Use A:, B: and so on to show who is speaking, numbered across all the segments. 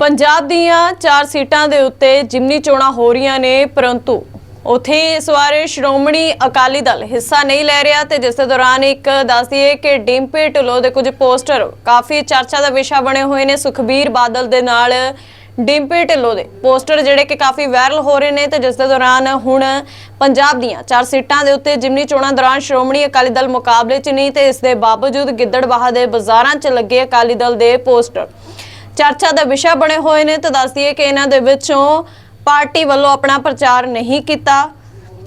A: ਪੰਜਾਬ ਦੀਆਂ ਚਾਰ ਸੀਟਾਂ ਦੇ ਉੱਤੇ ਜਿਮਨੀ ਚੋਣਾਂ ਹੋ ਰਹੀਆਂ ਨੇ, ਪਰੰਤੂ ਉਥੇ ਇਸ ਵਾਰ ਸ਼੍ਰੋਮਣੀ ਅਕਾਲੀ ਦਲ ਹਿੱਸਾ ਨਹੀਂ ਲੈ ਰਿਹਾ ਤੇ ਜਿਸ ਦੇ ਦੌਰਾਨ ਇੱਕ ਦੱਸ ਦਈਏ ਕਿ ਡਿੰਪੀ ਢਿੱਲੋਂ ਦੇ ਕੁਝ ਪੋਸਟਰ ਕਾਫੀ ਚਰਚਾ ਦਾ ਵਿਸ਼ਾ ਬਣੇ ਹੋਏ ਨੇ। ਸੁਖਬੀਰ ਬਾਦਲ ਦੇ ਨਾਲ ਡਿੰਪੀ ਢਿੱਲੋਂ ਦੇ ਪੋਸਟਰ ਜਿਹੜੇ ਕਿ ਕਾਫੀ ਵਾਇਰਲ ਹੋ ਰਹੇ ਨੇ ਤੇ ਜਿਸ ਦੇ ਦੌਰਾਨ ਹੁਣ ਪੰਜਾਬ ਦੀਆਂ ਚਾਰ ਸੀਟਾਂ ਦੇ ਉੱਤੇ ਜਿਮਨੀ ਚੋਣਾਂ ਦੌਰਾਨ ਸ਼੍ਰੋਮਣੀ ਅਕਾਲੀ ਦਲ ਮੁਕਾਬਲੇ 'ਚ ਨਹੀਂ ਤੇ ਇਸ ਦੇ ਬਾਵਜੂਦ ਗਿੱਦੜਬਾਹਾ ਦੇ ਬਾਜ਼ਾਰਾਂ 'ਚ ਲੱਗੇ ਅਕਾਲੀ ਦਲ ਦੇ ਪੋਸਟਰ। ਚਰਚਾ ਦਾ ਵਿਸ਼ਾ ਬਣੇ ਹੋਏ ਨੇ ਤਾਂ ਦੱਸ ਦਈਏ ਕਿ ਇਹਨਾਂ ਦੇ ਵਿੱਚੋਂ ਪਾਰਟੀ ਵੱਲੋਂ ਆਪਣਾ ਪ੍ਰਚਾਰ ਨਹੀਂ ਕੀਤਾ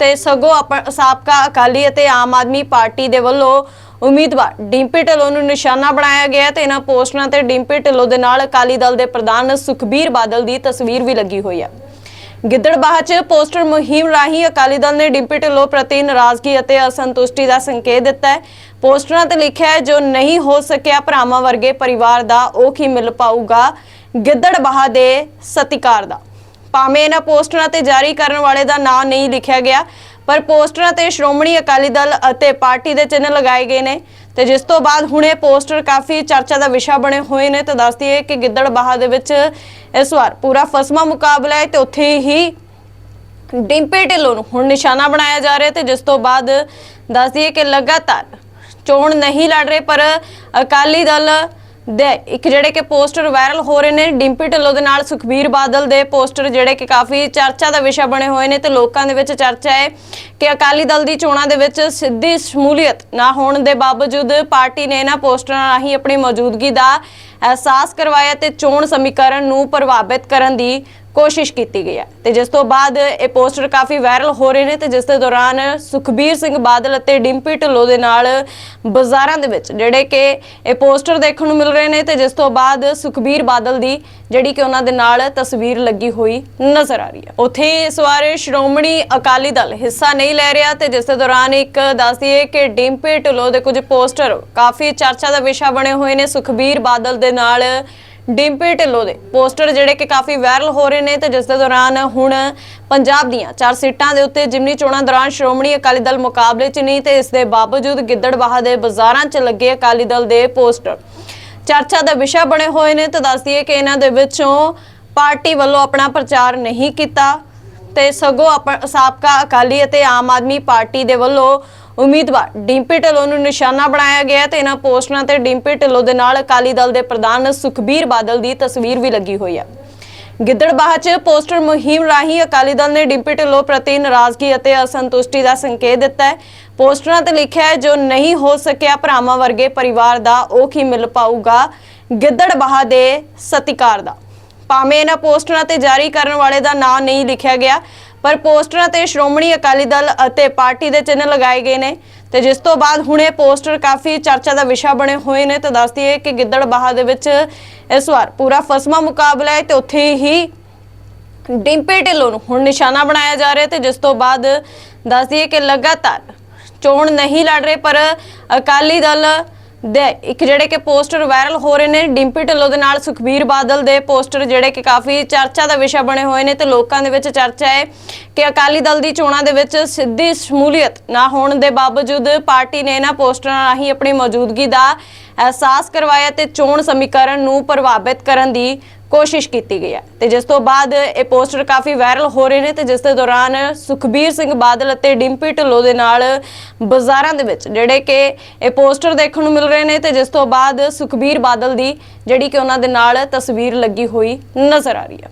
A: ਤੇ ਸਗੋਂ ਆਪ- ਸਾਬਕਾ ਅਕਾਲੀ ਅਤੇ ਆਮ ਆਦਮੀ ਪਾਰਟੀ ਦੇ ਵੱਲੋਂ ਉਮੀਦਵਾਰ ਡਿੰਪੀ ਢਿੱਲੋਂ ਨੂੰ ਨਿਸ਼ਾਨਾ ਬਣਾਇਆ ਗਿਆ ਤੇ ਇਹਨਾਂ ਪੋਸਟਰਾਂ ਤੇ ਡਿੰਪੀ ਢਿੱਲੋਂ ਦੇ ਨਾਲ ਅਕਾਲੀ ਦਲ ਦੇ ਪ੍ਰਧਾਨ ਸੁਖਬੀਰ ਬਾਦਲ ਦੀ ਤਸਵੀਰ ਵੀ ਲੱਗੀ ਹੋਈ ਹੈ। ਗਿੱਦੜਬਾਹਾ 'ਚ ਪੋਸਟਰ ਮੁਹਿੰਮ ਰਾਹੀਂ ਅਕਾਲੀ ਦਲ ਨੇ ਡਿੰਪੀ ਢਿੱਲੋਂ ਪ੍ਰਤੀ ਨਾਰਾਜ਼ਗੀ ਅਤੇ ਅਸੰਤੁਸ਼ਟੀ ਦਾ ਸੰਕੇਤ ਦਿੱਤਾ ਹੈ। ਪੋਸਟਰਾਂ ਤੇ ਲਿਖਿਆ ਹੈ, ਜੋ ਨਹੀਂ ਹੋ ਸਕਿਆ, ਭਰਾਵਾਂ ਵਰਗੇ ਪਰਿਵਾਰ ਦਾ ਉਹ ਕੀ ਮਿਲ ਪਾਊਗਾ? ਗਿੱਦੜਬਾਹਾ ਦੇ ਸਤਿਕਾਰ ਦਾ। ਭਾਵੇਂ ਇਹਨਾਂ ਪੋਸਟਰਾਂ ਤੇ ਜਾਰੀ ਕਰਨ ਵਾਲੇ ਦਾ ਨਾਂ ਨਹੀਂ ਲਿਖਿਆ ਗਿਆ ਪਰ ਪੋਸਟਰਾਂ ਤੇ ਸ਼੍ਰੋਮਣੀ ਅਕਾਲੀ ਦਲ ਅਤੇ ਪਾਰਟੀ ਦੇ ਚਿੰਨ੍ਹ ਲਗਾਏ ਗਏ ਨੇ ਤੇ ਜਿਸ ਤੋਂ ਬਾਅਦ ਹੁਣ ਪੋਸਟਰ ਕਾਫੀ ਚਰਚਾ ਦਾ ਵਿਸ਼ਾ ਬਣੇ ਹੋਏ ਨੇ ਤੇ ਦੱਸਦੀ ਹੈ ਕਿ ਗਿੱਦੜਬਾਹਾ ਦੇ ਵਿੱਚ ਇਸ ਵਾਰ ਪੂਰਾ ਫਸਮਾ ਮੁਕਾਬਲਾ ਹੈ ਤੇ ਉੱਥੇ ਹੀ ਡਿੰਪੇ ਢਿੱਲੋਂ ਨੂੰ ਹੁਣ ਨਿਸ਼ਾਨਾ ਬਣਾਇਆ ਜਾ ਰਿਹਾ ਤੇ ਜਿਸ ਤੋਂ ਬਾਅਦ ਦੱਸ ਦਈਏ ਕਿ ਲਗਾਤਾਰ ਚੋਣ ਨਹੀਂ ਲੜ ਰਹੇ ਪਰ ਅਕਾਲੀ ਦਲ ਦੇ ਇੱਕ ਜਿਹੜੇ ਕਿ ਪੋਸਟਰ ਵਾਇਰਲ ਹੋ ਰਹੇ ਨੇ, ਡਿੰਪੀ ਢਿੱਲੋਂ ਦੇ ਨਾਲ ਸੁਖਬੀਰ ਬਾਦਲ ਦੇ ਪੋਸਟਰ ਜਿਹੜੇ ਕਿ ਕਾਫੀ ਚਰਚਾ ਦਾ ਵਿਸ਼ਾ ਬਣੇ ਹੋਏ ਨੇ ਤੇ ਲੋਕਾਂ ਦੇ ਵਿੱਚ ਚਰਚਾ ਹੈ ਕਿ ਅਕਾਲੀ ਦਲ ਦੀ ਚੋਣਾਂ ਦੇ ਵਿੱਚ ਸਿੱਧੀ ਸ਼ਮੂਲੀਅਤ ਨਾ ਹੋਣ ਦੇ ਬਾਵਜੂਦ ਪਾਰਟੀ ਨੇ ਇਹਨਾਂ ਪੋਸਟਰਾਂ ਰਾਹੀਂ ਆਪਣੀ ਮੌਜੂਦਗੀ ਦਾ ਅਹਿਸਾਸ ਕਰਵਾਇਆ ਤੇ ਚੋਣ ਸਮੀਕਰਨ ਨੂੰ ਪ੍ਰਭਾਵਿਤ ਕਰਨ ਦੀ ਕੋਸ਼ਿਸ਼ ਕੀਤੀ ਗਈ ਹੈ। ਤੇ ਜਿਸ ਤੋਂ ਬਾਅਦ ਇਹ ਪੋਸਟਰ ਕਾਫੀ ਵਾਇਰਲ ਹੋ ਰਹੇ ਨੇ ਤੇ ਜਿਸ ਦੇ ਦੌਰਾਨ ਸੁਖਬੀਰ ਸਿੰਘ ਬਾਦਲ ਅਤੇ ਡਿੰਪੀ ਢਿੱਲੋਂ ਦੇ ਨਾਲ ਬਾਜ਼ਾਰਾਂ ਦੇ ਵਿੱਚ ਜਿਹੜੇ ਕਿ ਇਹ ਪੋਸਟਰ ਦੇਖਣ ਨੂੰ ਮਿਲ ਰਹੇ ਨੇ ਤੇ ਜਿਸ ਤੋਂ ਬਾਅਦ ਸੁਖਬੀਰ ਬਾਦਲ ਦੀ ਜਿਹੜੀ ਕਿ ਉਹਨਾਂ ਦੇ ਨਾਲ ਤਸਵੀਰ ਲੱਗੀ ਹੋਈ ਨਜ਼ਰ ਆ ਰਹੀ ਹੈ। ਉੱਥੇ ਇਸ ਵਾਰ ਸ਼੍ਰੋਮਣੀ ਅਕਾਲੀ ਦਲ ਹਿੱਸਾ ਨਹੀਂ ਲੈ ਰਿਹਾ ਤੇ ਜਿਸ ਦੇ ਦੌਰਾਨ ਇੱਕ ਦੱਸ ਦਈਏ ਕਿ ਡਿੰਪੀ ਢਿੱਲੋਂ ਦੇ ਕੁਝ ਪੋਸਟਰ ਕਾਫੀ ਚਰਚਾ ਦਾ ਵਿਸ਼ਾ ਬਣੇ ਹੋਏ ਨੇ। ਸੁਖਬੀਰ ਬਾਦਲ ਦੇ ਨਾਲ ਡਿੰਪੀ ਢਿੱਲੋਂ ਦੇ। ਪੋਸਟਰ ਜਿਹੜੇ ਕਿ ਕਾਫੀ ਵਾਇਰਲ ਹੋ ਰਹੇ ਨੇ ਤੇ ਜਿਸ ਦੇ ਦੌਰਾਨ ਹੁਣ ਪੰਜਾਬ ਦੀਆਂ ਚਾਰ ਸੀਟਾਂ ਦੇ ਉੱਤੇ ਜਿਮਨੀ ਚੋਣਾਂ ਦੌਰਾਨ ਸ਼੍ਰੋਮਣੀ ਅਕਾਲੀ ਦਲ ਮੁਕਾਬਲੇ 'ਚ ਨਹੀਂ ਤੇ ਇਸ ਦੇ ਬਾਵਜੂਦ ਗਿੱਦੜਬਾਹਾ ਦੇ ਬਾਜ਼ਾਰਾਂ 'ਚ ਲੱਗੇ ਅਕਾਲੀ ਦਲ ਦੇ ਪੋਸਟਰ। ਚਰਚਾ ਦਾ ਵਿਸ਼ਾ ਬਣੇ ਹੋਏ ਨੇ ਤਾਂ ਦੱਸ ਦਈਏ ਕਿ ਇਹਨਾਂ ਦੇ ਵਿੱਚੋਂ ਪਾਰਟੀ ਵੱਲੋਂ ਆਪਣਾ ਪ੍ਰਚਾਰ ਨਹੀਂ ਕੀਤਾ ਤੇ ਸਗੋਂ ਆਪ- ਸਾਬਕਾ ਅਕਾਲੀ ਅਤੇ ਆਮ ਆਦਮੀ ਪਾਰਟੀ ਦੇ ਵੱਲੋਂ ਉਮੀਦਵਾਰ ਡਿੰਪੀ ਢਿੱਲੋਂ ਨੂੰ ਨਿਸ਼ਾਨਾ ਬਣਾਇਆ ਗਿਆ ਤੇ ਇਹਨਾਂ ਪੋਸਟਰਾਂ ਤੇ ਡਿੰਪੀ ਢਿੱਲੋਂ ਦੇ ਨਾਲ ਅਕਾਲੀ ਦਲ ਦੇ ਪ੍ਰਧਾਨ ਸੁਖਬੀਰ ਬਾਦਲ ਦੀ ਤਸਵੀਰ ਵੀ ਲੱਗੀ ਹੋਈ ਹੈ। ਗਿੱਦੜਬਾਹਾ 'ਚ ਪੋਸਟਰ ਮੁਹਿੰਮ ਰਾਹੀਂ ਅਕਾਲੀ ਦਲ ਨੇ ਡਿੰਪੀ ਢਿੱਲੋਂ ਪ੍ਰਤੀ ਨਾਰਾਜ਼ਗੀ ਅਤੇ ਅਸੰਤੁਸ਼ਟੀ ਦਾ ਸੰਕੇਤ ਦਿੱਤਾ ਹੈ। ਪੋਸਟਰਾਂ ਤੇ ਲਿਖਿਆ ਹੈ, ਜੋ ਨਹੀਂ ਹੋ ਸਕਿਆ ਭਰਾਵਾਂ ਵਰਗੇ ਪਰਿਵਾਰ ਦਾ, ਉਹ ਕੀ ਮਿਲ ਪਾਊਗਾ ਗਿੱਦੜਬਾਹਾ ਦੇ ਸਤਿਕਾਰ ਦਾ। ਭਾਵੇਂ ਇਹਨਾਂ ਪੋਸਟਰਾਂ ਤੇ ਜਾਰੀ ਕਰਨ ਵਾਲੇ ਦਾ ਨਾਂ ਨਹੀਂ ਲਿਖਿਆ ਗਿਆ ਪਰ ਪੋਸਟਰਾਂ ਤੇ ਸ਼੍ਰੋਮਣੀ ਅਕਾਲੀ ਦਲ ਅਤੇ ਪਾਰਟੀ ਦੇ ਚਿੰਨ੍ਹ ਲਗਾਏ ਗਏ ਨੇ ਤੇ ਜਿਸ ਤੋਂ ਬਾਅਦ ਹੁਣ ਪੋਸਟਰ ਕਾਫੀ ਚਰਚਾ ਦਾ ਵਿਸ਼ਾ ਬਣੇ ਹੋਏ ਨੇ ਤੇ ਦੱਸਦੀ ਹੈ ਕਿ ਗਿੱਦੜਬਾਹਾ ਦੇ ਵਿੱਚ ਇਸ ਵਾਰ ਪੂਰਾ ਫਸਮਾ ਮੁਕਾਬਲਾ ਹੈ ਤੇ ਉੱਥੇ ਹੀ ਡਿੰਪੇ ਢਿੱਲੋਂ ਨੂੰ ਹੁਣ ਨਿਸ਼ਾਨਾ ਬਣਾਇਆ ਜਾ ਰਿਹਾ ਤੇ ਜਿਸ ਤੋਂ ਬਾਅਦ ਦੱਸ ਦਈਏ ਕਿ ਲਗਾਤਾਰ ਚੋਣ ਨਹੀਂ ਲੜ ਰਹੇ ਪਰ ਅਕਾਲੀ ਦਲ ਦੇ ਇੱਕ ਜਿਹੜੇ ਕਿ ਪੋਸਟਰ ਵਾਇਰਲ ਹੋ ਰਹੇ ਨੇ, ਡਿੰਪੀ ਢਿੱਲੋਂ ਦੇ ਨਾਲ ਸੁਖਬੀਰ ਬਾਦਲ ਦੇ ਪੋਸਟਰ ਜਿਹੜੇ ਕਿ ਕਾਫੀ ਚਰਚਾ ਦਾ ਵਿਸ਼ਾ ਬਣੇ ਹੋਏ ਨੇ ਤੇ ਲੋਕਾਂ ਦੇ ਵਿੱਚ ਚਰਚਾ ਹੈ ਕਿ ਅਕਾਲੀ ਦਲ ਦੀ ਚੋਣਾਂ ਦੇ ਵਿੱਚ ਸਿੱਧੀ ਸ਼ਮੂਲੀਅਤ ਨਾ ਹੋਣ ਦੇ ਬਾਵਜੂਦ ਪਾਰਟੀ ਨੇ ਇਹਨਾਂ ਪੋਸਟਰਾਂ ਰਾਹੀਂ ਆਪਣੀ ਮੌਜੂਦਗੀ ਦਾ ਅਹਿਸਾਸ ਕਰਵਾਇਆ ਤੇ ਚੋਣ ਸਮੀਕਰਨ ਨੂੰ ਪ੍ਰਭਾਵਿਤ ਕਰਨ ਦੀ ਕੋਸ਼ਿਸ਼ ਕੀਤੀ ਗਈ ਹੈ। ਤੇ ਜਿਸ ਤੋਂ ਬਾਅਦ ਇਹ ਪੋਸਟਰ ਕਾਫੀ ਵਾਇਰਲ ਹੋ ਰਹੇ ਨੇ ਤੇ ਜਿਸ ਦੇ ਦੌਰਾਨ ਸੁਖਬੀਰ ਸਿੰਘ ਬਾਦਲ ਅਤੇ ਡਿੰਪੀ ਢਿੱਲੋਂ ਦੇ ਨਾਲ ਬਾਜ਼ਾਰਾਂ ਦੇ ਵਿੱਚ ਜਿਹੜੇ ਕਿ ਇਹ ਪੋਸਟਰ ਦੇਖਣ ਨੂੰ ਮਿਲ ਰਹੇ ਨੇ ਤੇ ਜਿਸ ਤੋਂ ਬਾਅਦ ਸੁਖਬੀਰ ਬਾਦਲ ਦੀ ਜਿਹੜੀ ਕਿ ਉਹਨਾਂ ਦੇ ਨਾਲ ਤਸਵੀਰ ਲੱਗੀ ਹੋਈ ਨਜ਼ਰ ਆ ਰਹੀ ਹੈ।